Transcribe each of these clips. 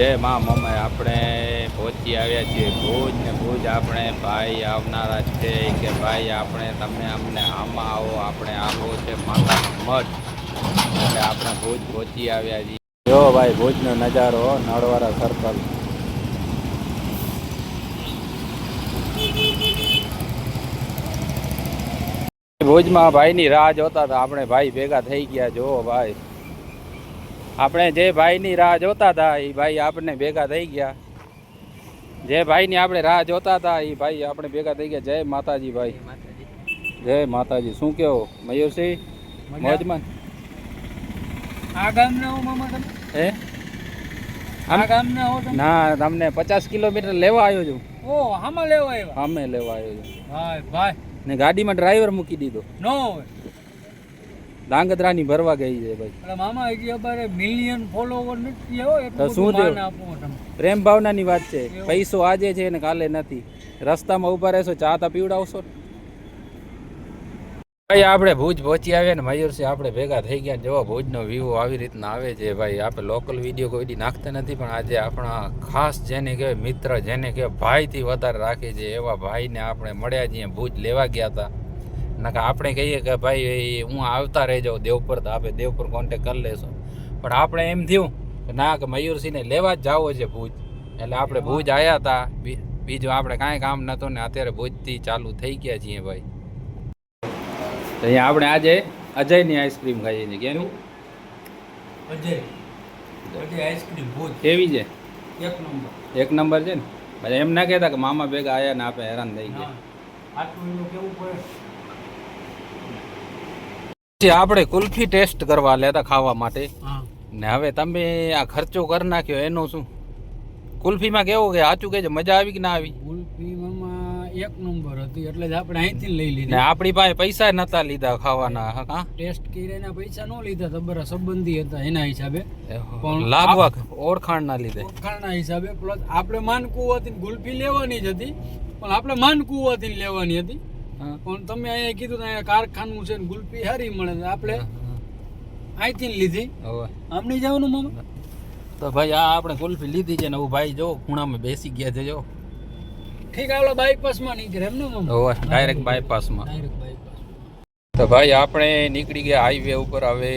જય મા મમ્મી. આપણે પહોંચી આવ્યા છીએ ભુજ ને ભુજ આપણે ભાઈ આવનારા છે કે ભાઈ આપણે તમે અમને આમાં આવો, આપણે આવો છે માતાનો મઠ. એટલે આપણે ભુજ પહોંચી આવ્યા છીએ. જો ભાઈ, ભુજનો નજારો નળવાળા સર્કલ ભુજમાં ભાઈની રાહ જોતા હતા આપણે ભાઈ ભેગા થઈ ગયા. જો ભાઈ આપણે જે ભાઈની રાહ જોતા હતા એ ભાઈ આપણે ભેગા થઈ ગયા. જે ભાઈની આપણે રાહ જોતા હતા એ ભાઈ આપણે ભેગા થઈ ગયા. જય માતાજી ભાઈ. જય માતાજી. શું કેવો મયુરસિંહ? મોજમાન આ ગામના હો મામા તમે? હે? આ ગામના હો તમે? ના તમને પચાસ કિલોમીટર લેવા આવ્યો છું. ઓ હામાં લેવા આવ્યા? અમે લેવા આવ્યો છું. ભાઈ ભાઈ. ને ગાડીમાં ડ્રાઈવર મૂકી દીધો. નો ધાંગધ્રાની ભરવા ગઈ છે ભાઈ. મામા હજી અમારે મિલિયન ફોલોવર નથી હો તો એટલું શું થયું? માન આપો તમે. પ્રેમ ભાવનાની વાત છે. પૈસો આજે છે ને કાલે નથી. રસ્તામાં ઊભા રહેશો ચા તા પીવડાવશો ભાઈ આપણે ભુજ પહોંચી આવ્યા ને મયુરસિંહ આપણે ભેગા થઈ ગયા જો ભુજનો વ્યૂ આવી રીતના આવે છે ભાઈ. આપણે લોકલ વીડિયો કોઈ દી નાખતા નથી પણ આજે આપણા ખાસ જેને કહેવાય મિત્ર જેને કહેવાય ભાઈથી વધારે રાખે છે એવા ભાઈને આપણે મળ્યા છીએ ભુજ લેવા ગયા હતા. નકા આપણે કહીએ કે ભાઈ હું આવતા રહી જાઉં દેવપર તો આપણે દેવપર કોન્ટેક કરી લેશું. પણ આપણે એમ થયું કે ના કે મયુરસિંહને લેવા જ જાવો છે ભુજ. એટલે આપણે ભુજ આવ્યા હતા બીજું આપણે કાંઈ કામ નહોતું ને અત્યારે ભુજથી ચાલુ થઈ ગયા છીએ ભાઈ. તો અહીંયા આપણે આજે અજયની આઈસ્ક્રીમ ખાઈએ છીએ. કેનું? અજય. Ice cream Bhuj. કેવી છે? એક નંબર. એક નંબર છે ને? એમ ના કહેતા કે મામા ભેગા આવ્યા ને આપણે હેરાન થઈ ગયા. આટલું એનું કેવું પડે? આપણે કુલ્ફી ટેસ્ટ કરવા લેતા ખાવા માટે ને હવે તમે આ ખર્ચો કરી નાખ્યો એનો શું? કુલ્ફીમાં કેવું કે સાચું કે મજા આવી કે ના આવી? કુલ્ફીમાં એક નંબર હતી એટલે જ આપણે અહીંથી લઈ ને લીધી આપણી પાસે પૈસા નતા લીધા ખાવાના હા ટેસ્ટ કરીને પૈસા ન લીધા તો બરા સંબંધી હતા એના હિસાબે. પણ લાગવા ઓળખાણ ના લીધે. ઓળખાણના હિસાબે પ્લસ આપણે માન કુલ્ફી લેવાની જ હતી પણ આપણે માન કુવાથી લેવાની હતી. પણ તમે અહીંયા કીધું ને કારખાનું છે ને ગુલ્ફી હારી મળે છે આપણે અહીંથી લીધી. હવે. આમ નહીં જવાનું મામા? તો ભાઈ આ આપણે કુલ્ફી લીધી છે ને હું ભાઈ જો ખૂણામાં બેસી ગયા છે જો. ઠીક આપણે બાયપાસમાં નીકળે એમ ને મામા? ડાયરેક્ટ બાયપાસમાં ડાયરેક્ટ બાયપાસ તો ભાઈ આપણે નીકળી ગયા હાઈવે ઉપર. હવે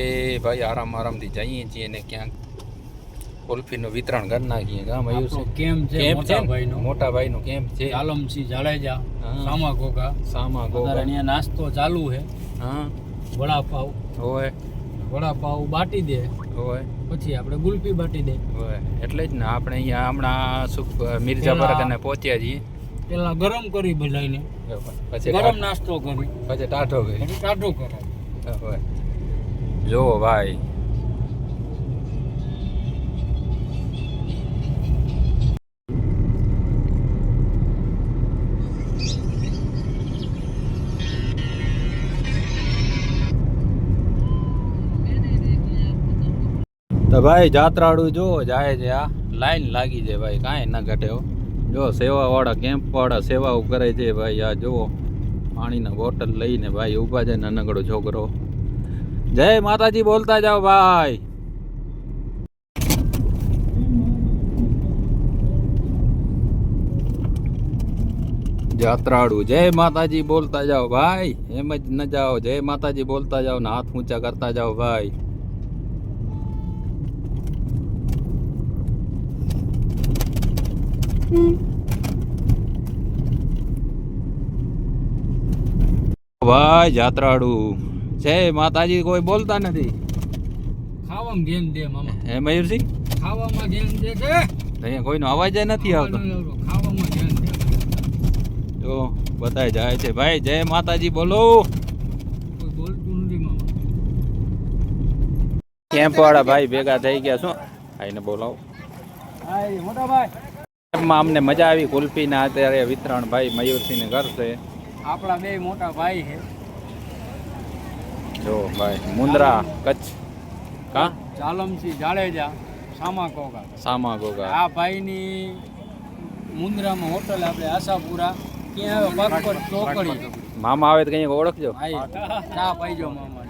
ભાઈ આરામ આરામથી જઈએ છીએ ને ક્યાંક. કુલ્ફીનું વિતરણ કરી નાખીએ. ગામ આવ્યું કેમ છે. કેમ છે? મોટા ને? ભાઈનો મોટા ભાઈનું કેમ છે? આલમસિંહ જાડેજા. સામા ગોગા. સામા ગોગા. અહીંયા નાસ્તો ચાલુ છે. હા. વડાપાવ. હોય. વડાપાવ બાટી દે. હોય. પછી આપણે ગુલ્ફી બાટી દે. હોય. એટલે જ ને આપણે અહીંયા હમણાં મિર્જાપર કને પહોંચ્યા છીએ. પેલા ગરમ કરી ભલાઈને પછી ગરમ નાસ્તો કરી. પછી ટાઢો કરી. ટાઢો કરે હોય. જો ભાઈ. તો ભાઈ જાત્રાળુ જો જાય છે આ. લાઈન લાગી છે ભાઈ, કાંઈ ના ઘટે જો સેવાવાળા કેમ્પવાળા સેવાઓ કરે છે ભાઈ, આ જુઓ. પાણીના બોટલ લઈને ભાઈ ઊભા છે નાનકડો છોકરો. જય માતાજી, બોલતા જાઓ ભાઈ. જાત્રાળુ, જય માતાજી, બોલતા જાઓ ભાઈ. એમ જ ન જાઓ. જય માતાજી, બોલતા જાઓ ને હાથ ઊંચા કરતા જાઓ ભાઈ. ભાઈ જાત્રાળુ. છે માતાજી કોઈ બોલતા નથી. ખાવામાં ધ્યાન દે મામા. હે મયુરસિંહ ખાવામાં ધ્યાન દે છે અહીંયા કોઈનો અવાજ નથી આવતો. ખાવામાં ધ્યાન દે. જો બતાય જાય છે. ભાઈ જય માતાજી બોલો. કોઈ બોલતું નથી મામા. કેમ્પ વાળા ભાઈ ભેગા થઈ ગયા શું આઈને બોલાવો. મોટા ભાઈ. અમને મજા આવી. કુલ્ફીના અત્યારે વિતરણ ભાઈ મયુરસિંહને કરશે. આપણા બે મોટા ભાઈ છે. જો ભાઈ મુંદ્રા કચ્છ. કા? ચાલમસિંહ જાડેજા સામા કોગા સામા ગોગા આ ભાઈની મુંદ્રામાં હોટલ આપણે આશાપુરા. ત્યાં આવે પગ પર ચોકડી. મામા આવે તો કઈ ઓળખજો. ચા પાઈજો મામા.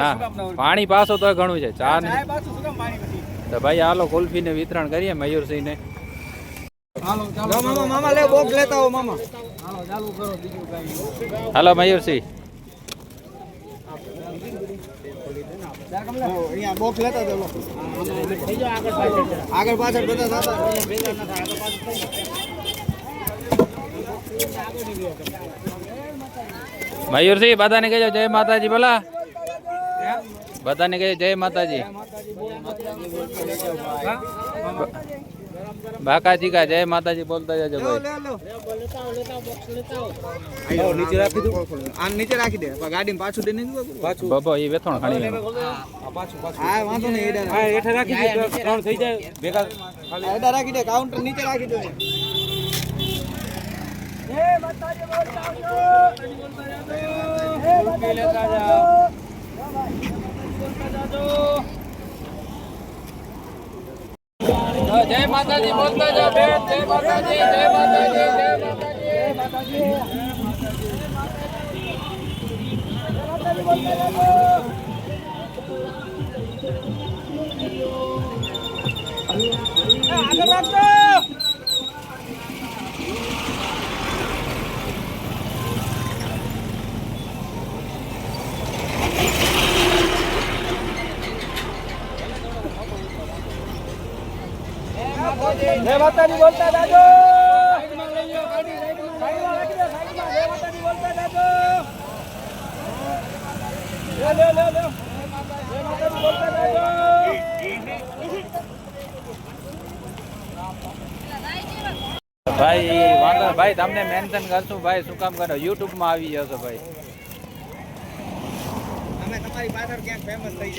ના પાણી પાછો તો ઘણું છે. ચા ને તો ભાઈ હાલો કુલ્ફીને વિતરણ કરીએ મયુરસિંહને. હાલો હાલો મયુરસિંહ. આગળ પાછળ બધા મયુરસિંહ બધાને કહેજો જય માતાજી બોલા બધાને કહેજો જય માતાજી. બાકાજી કા જય માતાજી બોલતા જજો ભાઈ. નીચે રાખી દો આ નીચે રાખી દે. ગાડી ગાડીમાં પાછું દે નહીં પાછું બાબા એ વેથણ ખાણી લેવાનું હા વાંધો નહીં એડા હા હેઠે રાખી દે ત્રણ થઈ જાય. ભેગા એડા રાખી દે કાઉન્ટર નીચે રાખી દો. જય માતાજી બોલતા જાઓ બેન જય માતાજી જય માતાજી જય માતાજી. જય માતાજી બોલતા જાજો. ભાઈ વાંધો ભાઈ તમને મેન્શન કરશું. ભાઈ શું કામ કરો? યુટ્યુબમાં આવી જશો ભાઈ. અમે તમારી પાછળ ક્યાંક ફેમસ થઈ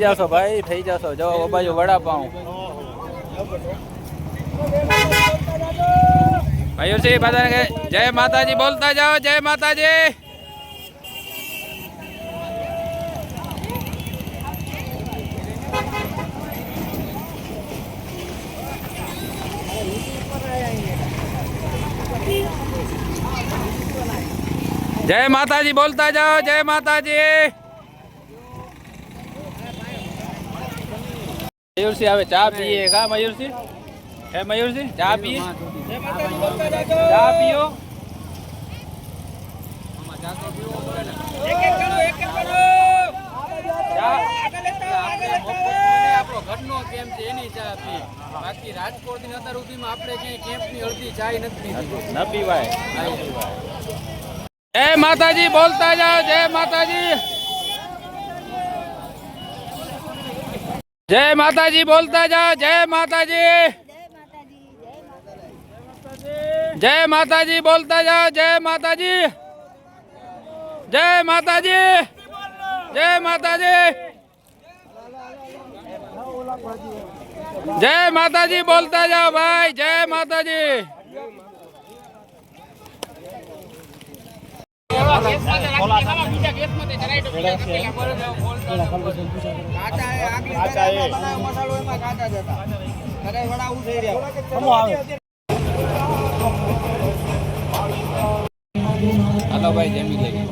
જાય જશો ભાઈ થઈ જશો. જો બાજુ વડાપાઉં. મયુરસિંહ કહે, જય માતાજી બોલતા જાઓ જય માતાજી. જય માતાજી બોલતા જાઓ જય માતાજી. મયુરસિંહ હવે ચા પીએ. કા મયુરસિંહ? હે મયુરસિંહ? ચા પીએ? ચા પીઓ? ઘરનો કેમ્પ છે એની ચા પીએ. બાકી રાજકોટની અત્યાર સુધીમાં આપણે ક્યાંય કેમ્પની અડધી ચાય નથી ન પીવાય. જય માતાજી બોલતા જાઓ જય માતાજી. જય માતાજી બોલતા જાઓ જય માતાજી. જય માતાજી બોલતા જાઓ જય માતાજી. જય માતાજી. જય માતાજી. જય માતાજી બોલતા જાઓ ભાઈ, જય માતાજી કાચા એ આગલી પેલામાં બનાવ્યો મસાલો એમાં કાચા જ હતા અરે વડા હું થઈ રહ્યા હાલો. ભાઈ જમી લઈએ.